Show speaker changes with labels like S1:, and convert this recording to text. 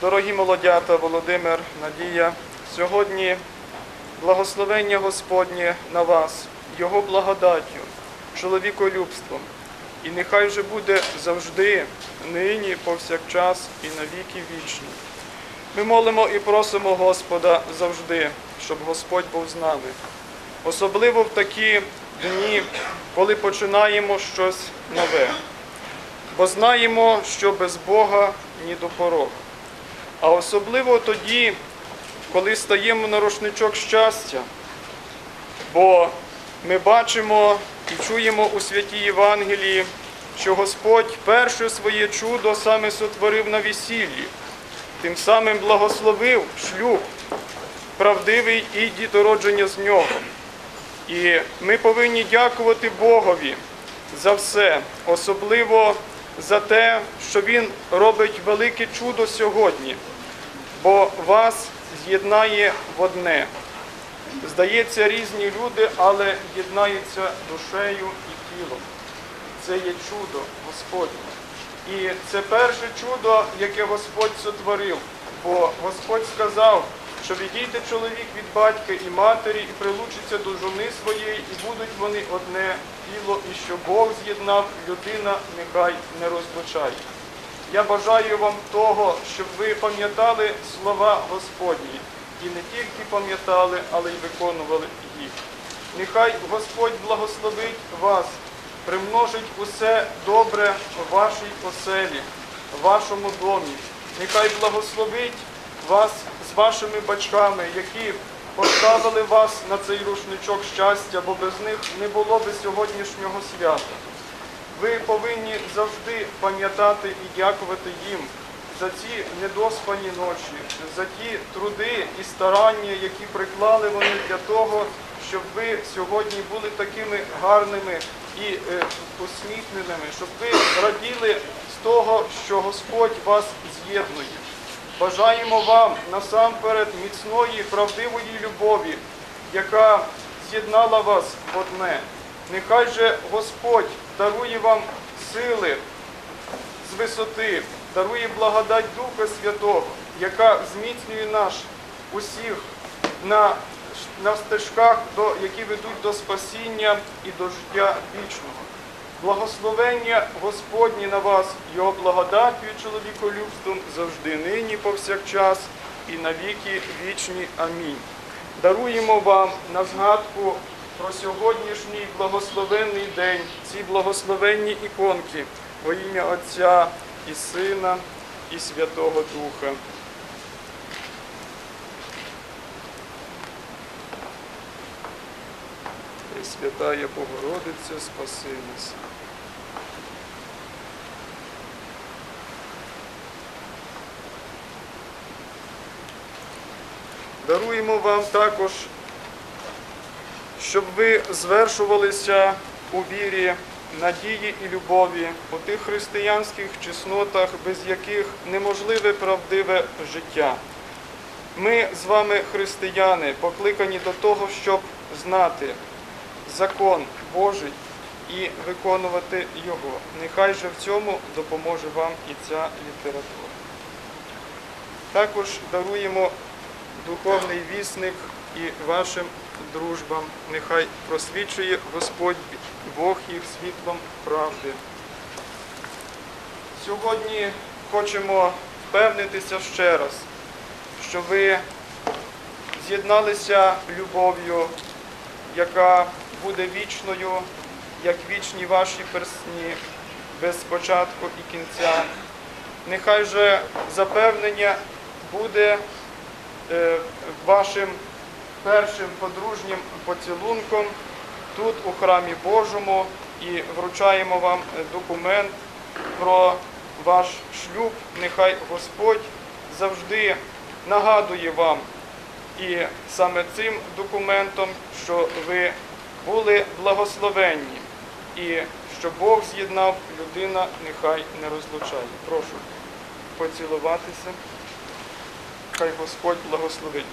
S1: Дорогі молодята, Володимир, Надія, сьогодні благословення Господнє на вас, Його благодаттю, чоловіколюбством, і нехай же буде завжди, нині, повсякчас і навіки вічні. Ми молимо і просимо Господа завжди, щоб Господь був з нами. Особливо в такі дні, коли починаємо щось нове. Бо знаємо, що без Бога ні до порог. А особливо тоді, коли стаємо на рушничок щастя, бо ми бачимо і чуємо у святій Євангелії, що Господь перше своє чудо саме сотворив на весіллі, тим самим благословив шлюб, правдивий і дітородження з нього. І ми повинні дякувати Богові за все, особливо за те, що Він робить велике чудо сьогодні, бо вас з'єднає в одне. Здається, різні люди, але єднаються душею і тілом. Це є чудо Господнє. І це перше чудо, яке Господь сотворив. Бо Господь сказав, що відійде чоловік від батька і матері, і прилучиться до жони своєї, і будуть вони одне тіло, і що Бог з'єднав, людина нехай не розлучає. Я бажаю вам того, щоб ви пам'ятали слова Господні, і не тільки пам'ятали, але й виконували їх. Нехай Господь благословить вас, примножить усе добре в вашій оселі, в вашому домі. Нехай благословить вас вашими батьками, які поставили вас на цей рушничок щастя, бо без них не було би сьогоднішнього свята. Ви повинні завжди пам'ятати і дякувати їм за ці недоспані ночі, за ті труди і старання, які приклали вони для того, щоб ви сьогодні були такими гарними і е, усміхненими, щоб ви раділи з того, що Господь вас з'єднує. Бажаємо вам насамперед міцної, правдивої любові, яка з'єднала вас в одне. Нехай же Господь дарує вам сили з висоти, дарує благодать Духа Святого, яка зміцнює наш усіх на, на стежках, до, які ведуть до спасіння і до життя вічного. Благословення Господні на вас, Його благодаттю чоловіколюбством завжди нині, повсякчас і навіки вічні. Амінь. Даруємо вам на згадку про сьогоднішній благословенний день, ці благословенні іконки во ім'я Отця і Сина і Святого Духа. Пресвятая Богородиця, спаси нас. Даруємо вам також, щоб ви звершувалися у вірі, надії і любові, у тих християнських чеснотах, без яких неможливе правдиве життя. Ми з вами, християни, покликані до того, щоб знати закон Божий і виконувати його. Нехай же в цьому допоможе вам і ця література. Також даруємо духовний вісник і вашим дружбам. Нехай просвічує Господь Бог їх світлом правди. Сьогодні хочемо впевнитися ще раз, що ви з'єдналися любов'ю, яка буде вічною, як вічні ваші персні, без початку і кінця. Нехай же запевнення буде е, вашим першим подружнім поцілунком тут, у храмі Божому, і вручаємо вам документ про ваш шлюб. Нехай Господь завжди нагадує вам і саме цим документом, що ви були благословенні і що Бог з'єднав, людина нехай не розлучає. Прошу поцілуватися. Хай Господь благословить.